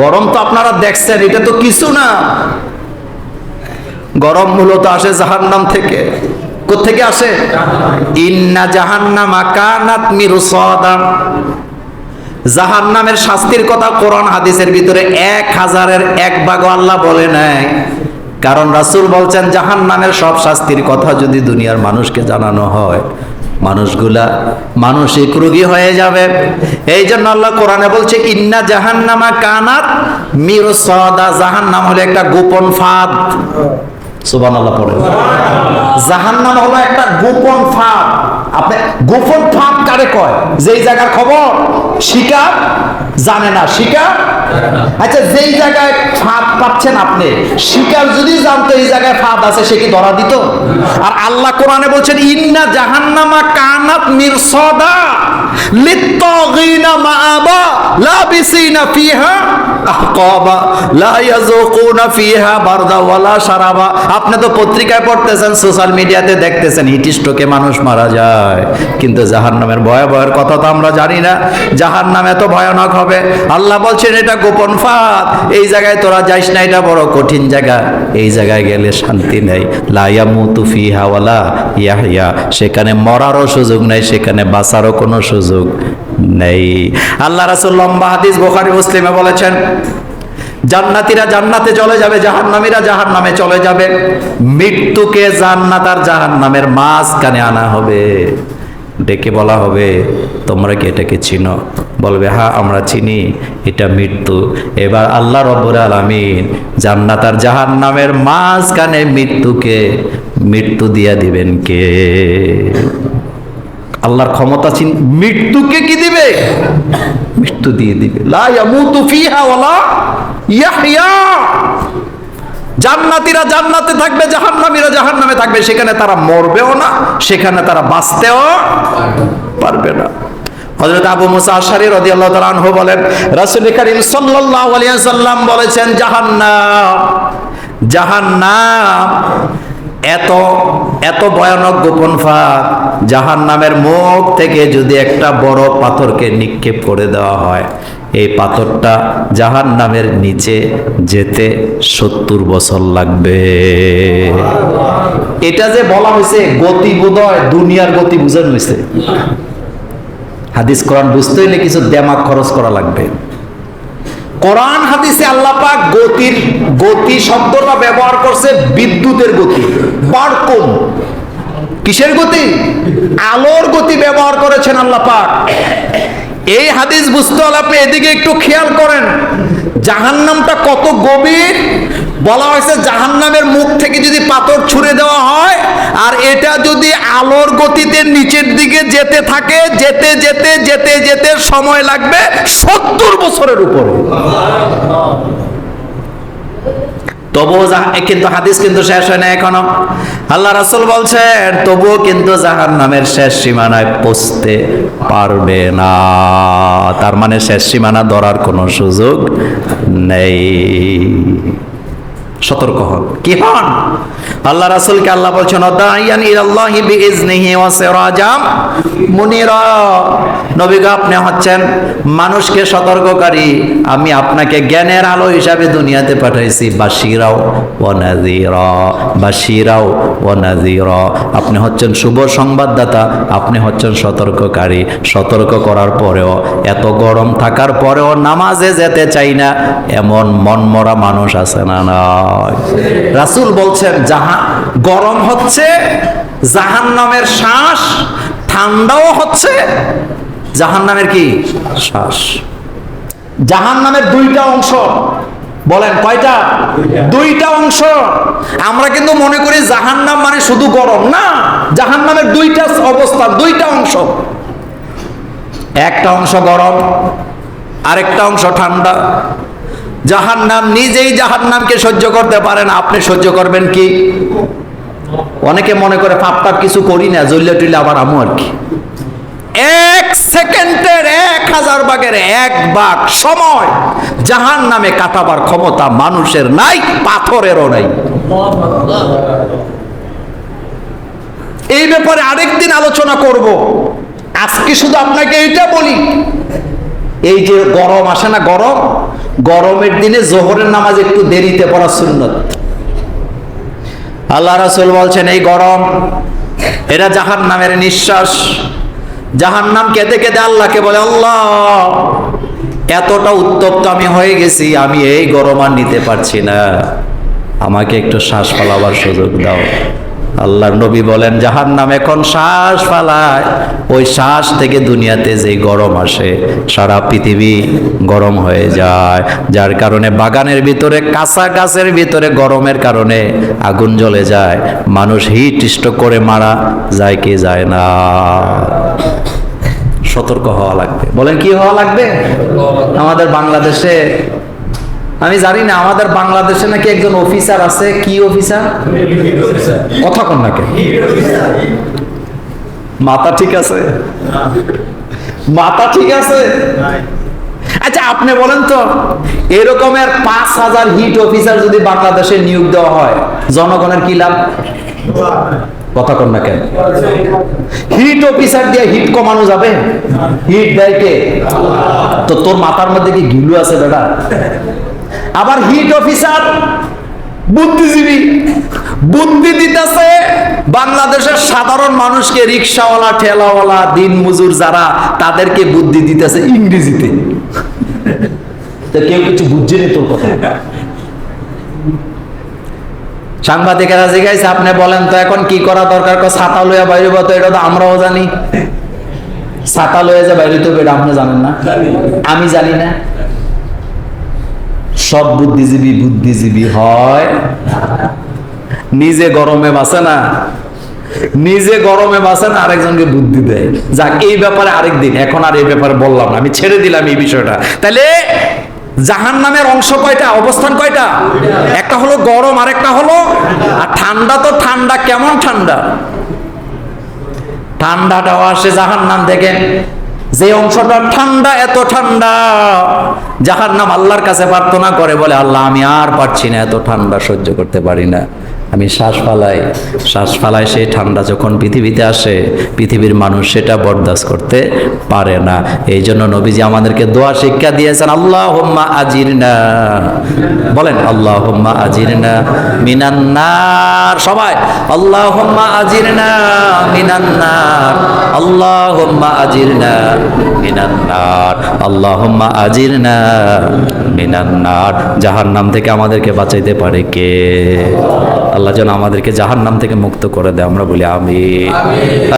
গরম তো আপনারা দেখছেন, এটা তো কিছু না। গরম মূলত আসে জাহান্নাম থেকে। থেকে আসে? ইন্না জাহান্নামা কানাত মিরসাদা। জাহান্নামের শাস্তির কথা কোরআন হাদিসের ভিতরে এক হাজারের এক ভাগ আল্লাহ বলে নাই। কারণ রাসূল বলছেন, জাহান্নামের সব শাস্তির কথা যদি দুনিয়ার মানুষকে জানানো হয় মানুষগুলা মানসিক রোগী হয়ে যাবে। এই জন্য আল্লাহ কোরআনে বলছে, ইন্না জাহান্নামা কানাত মিরসাদা। জাহান্নাম হলো একটা গোপন ফাঁদ। জাহান্নাম হলো একটা গোপন ফাঁদ। আপনি গোপন ফাঁদ কারে কয়? যেই জায়গার খবর? শিকার জানে না শিকার আচ্ছা যেই জায়গায় ফাঁদ পাচ্ছেন আপনি, শিকার যদি জানতো এই জায়গায় ফাঁদ আছে, সে কি ধরা দিত? আর আল্লাহ কোরআনে বলছেন, ইন্না জাহান্নামা কানাত মিরসাদা। লিত্তাগিনা মাআবা লাবিসিনা ফিহা আহকাবা, লা ইয়াযুকুনা ফিহা বারদা ওয়ালা শারাবা। আপনি তো পত্রিকায় পড়তেছেন, সোশ্যাল মিডিয়াতে দেখতেছেন হিট মানুষ মারা যায়। কিন্তু জাহান্নামের ভয়াবহের কথা তো আমরা জানি না। জাহান্নাম এত ভয়ানক হবে। আল্লাহ বলছেন, এটা গোপন ফাঁদ। এই জায়গায় তোরা যাইস না, এটা বড় কঠিন জায়গা। এই জায়গায় গেলে শান্তি নেই। লাইয়া মুতু ফিহা ওয়ালা ইয়াহিয়া সেখানে মরারও সুযোগ নেই, সেখানে বাঁচারও কোনো সুযোগ নেই। আল্লাহ রাসূল লম্বা হাদিস বোখারি, মুসলিমে বলেছেন, জান্নাতীরা জান্নাতে চলে যাবে, জাহান্নামীরা জাহান্নামে চলে যাবে। মৃত্যুকে জান্নাত আর জাহান্নামের মাঝখানে আনা হবে। ডেকে বলা হবে, তোমরা কি এটাকে চিনো? বলবে হ্যাঁ আমরা চিনি, এটা মৃত্যু। এবার আল্লাহ রব্বুল আলামিন জান্নাত আর জাহান্নামের মাঝখানে মৃত্যুকে মৃত্যু দিয়া দিবেন কে? আল্লাহর ক্ষমতা চিন মৃত্যুকে কি দিবে? মৃত্যু দিয়ে দিবে। জান্নাতীরা জান্নাতে থাকবে, জাহান্নামীরা জাহান্নামে থাকবে। সেখানে তারা মরবেও না, সেখানে তারা বাঁচতেও পারবে না। হযরত আবু মুসা আশারী রাদিয়াল্লাহু তাআলা আনহু বলেন, রাসূল করিম আলাইহি সাল্লাম বলেছেন, জাহান্নাম জাহান্নাম, এত এত ভয়ানক গোপন ফাঁদ জাহান নামের মুখ থেকে যদি একটা বড় পাথরকে নিক্ষেপ করে দেওয়া হয়, এই পাথরটা জাহান নামের নিচে যেতে সত্তর বছর লাগবে। এটা যে বলা হয়েছে গতি বোধয় দুনিয়ার গতি বুঝানো হয়েছে। হাদিস কোরআন বুঝতে হইলে কিছু দেমাগ খরচ করা লাগবে। কোরআন হাদিসে আল্লাহ পাক গতির গতি শব্দটা ব্যবহার করছে বিদ্যুতের গতি বারকম কিসের গতি? আলোর গতি ব্যবহার করেছেন আল্লাহ পাক। এই হাদিস বুঝতে হলে আপনি এদিকে একটু খেয়াল করেন। জাহান্নামটা কত গভীর? বলা হয়েছে জাহান্নামের মুখ থেকে যদি পাথর ছুঁড়ে দেওয়া হয়, আর এটা যদি আলোর গতিতে নিচের দিকে যেতে থাকে, যেতে যেতে যেতে যেতে সময় লাগবে সত্তর বছরের উপরে। তবুও কিন্তু হাদিস কিন্তু শেষ হয় না এখনও। আল্লাহ রাসুল বলছেন, তবুও কিন্তু জাহান নামের শেষ সীমানায় পৌঁছতে পারবে না। তার মানে শেষ সীমানা ধরার কোনো সুযোগ নেই। সতর্ক হন। কি হন? আল্লাহ রাসূলকে আল্লাহ বলছেন দাইয়ান ইলাল্লাহি বিইজনিহি ওয়া সিরাজাম মুনিরা। নবী গো, আপনি হচ্ছেন মানুষকে সতর্ককারী। আমি আপনাকে জ্ঞানের আলো হিসাবে দুনিয়াতে পাঠাইছি। বাশিরাও ওয়া নাযীরা বাশিরাও ওয়া নাযীরা। আপনি হচ্ছেন শুভ সংবাদদাতা আপনি হচ্ছেন সতর্ককারী। সতর্ক করার পরেও এত গরম থাকার পরেও নামাজে যেতে চাই না এমন মনমরা মানুষ আছে না না? নয় রাসূল বলছেন জাহা গরম হচ্ছে জাহান্নামের শ্বাস ঠান্ডাও হচ্ছে। জাহান্নামের কি? শ্বাস। জাহান্নামের দুইটা অংশ বলেন কয়টা? দুইটা। অংশ। আমরা কিন্তু মনে করি জাহান্নাম মানে শুধু গরম না জাহান্নামের দুইটা অবস্থা দুইটা অংশ। একটা অংশ গরম আরেকটা অংশ ঠান্ডা। জাহান্নাম নিজেই জাহান্নামকে সহ্য করতে পারেন আপনি সহ্য করবেন কি? অনেকে মনে করে, পাপ টাপ কিছু করি না, জ্বললে টুললে আবার আমু আর কি? এক সেকেন্ডের এক হাজার ভাগের এক ভাগ সময় জাহান নামে কাটাবার ক্ষমতা মানুষের নাই, পাথরেরও নাই। এই ব্যাপারে আরেকদিন আলোচনা করব। আজকে শুধু আপনাকে এইটা বলি। এই যে গরম আসে না, গরম? গরমের দিনে জোহরের নামাজ একটু দেরিতে পড়া সুন্নত। আল্লাহ রাসূল বলছেন, এই গরম, এরা জাহান নামের নিঃশ্বাস। জাহান নাম কেঁদে কেঁদে আল্লাহকে বলে, আল্লাহ, এতটা উত্তপ্ত আমি হয়ে গেছি, আমি এই গরম আর নিতে পারছি না। আমাকে একটু শ্বাস ফালাবার সুযোগ দাও। আল্লাহর নবী বলেন জাহান নাম এখন শ্বাস ফালায়। ওই শ্বাস থেকে দুনিয়াতে যে গরম আসে, সারা পৃথিবী গরম হয়ে যায়। যার কারণে বাগানের ভিতরে, কাঁচা গাছের ভিতরে গরমের কারণে আগুন জ্বলে যায়। মানুষ হিট স্ট্রোক করে মারা যায়, কি যায় না। সতর্ক হওয়া লাগবে। বলেন, কি হওয়া লাগবে? আমাদের বাংলাদেশে আমি জানি না, আমাদের বাংলাদেশে নাকি একজন অফিসার আছে, কি অফিসার কথা কন নাকি মাথা ঠিক আছে? মাথা ঠিক আছে? আচ্ছা আপনি বলেন তো এরকমের পাঁচ হাজার হিট অফিসার যদি বাংলাদেশে নিয়োগ দেওয়া হয়, জনগণের কি লাভ? কথা কন না কেন? হিট অফিসার দিয়ে হিট কমানো যাবে? হিট দেয় কে? তো তোর মাথার মধ্যে কি গিলু আছে বেটা? আবার হিট অফিসার বুদ্ধিজীবী বুদ্ধি দিতেছে। বাংলাদেশের সাধারণ মানুষকে রিক্সাওয়ালা ঠেলাওয়ালা দিন মজুর যারা তাদেরকে বুদ্ধি দিতেছে ইংরেজিতে। কেউ কিছু বুঝছে নি তোর কথা। সাংবাদিকেরা জিজ্ঞাসা আপনি বলেন তো এখন কি করা দরকার? ছাতা লইয়া বাইরে তো এটা তো আমরাও জানি। ছাতা লইয়া যে বাইরে তো এটা আপনি জানেন না? আমি জানি না। সব বুদ্ধিজীবী বুদ্ধিজীবী হয়। নিজে গরমে বাঁচে না। নিজে গরমে বাঁচে না, আরেকজনকে বুদ্ধি দেয়। যাক, এই ব্যাপারে আরেক দিন। এখন আর এই ব্যাপারে বললাম না। আমি ছেড়ে দিলাম এই বিষয়টা। তাহলে জাহান নামের অংশ কয়টা? অবস্থান কয়টা? একটা হলো গরম আর একটা হলো আর ঠান্ডা তো ঠান্ডা, কেমন ঠান্ডা? ঠান্ডাটাও আসে জাহান নাম থেকে। যে অংশটা ঠান্ডা, এত ঠান্ডা। যাহার নাম আল্লাহর কাছে প্রার্থনা করে বলে, আল্লাহ, আমি আর পারছি না, এত ঠান্ডা সহ্য করতে পারি না। আমি শ্বাস ফালাই। শ্বাস ফালাই সেই ঠান্ডা যখন পৃথিবীতে আসে, পৃথিবীর মানুষ সেটা বরদাস্ত করতে পারে না। এই জন্য নবীজি আমাদেরকে দোয়া, শিক্ষা দিয়েছেন আল্লাহ হোম্মা আজির না বলেন আল্লাহ হোম্মা আজির না মিনান্নার সবাই আল্লাহ হোম্মা আজির না মিনান্নার আল্লাহ হোম্মা আজির না মিনান্নার। আল্লাহ হোম্মা আজির না মিনান্নার। জাহার নাম থেকে আমাদেরকে বাঁচাইতে পারে কে? আল্লাহ যেন আমাদেরকে জাহার নাম থেকে মুক্ত করে দেয়। আমরা বলি আমি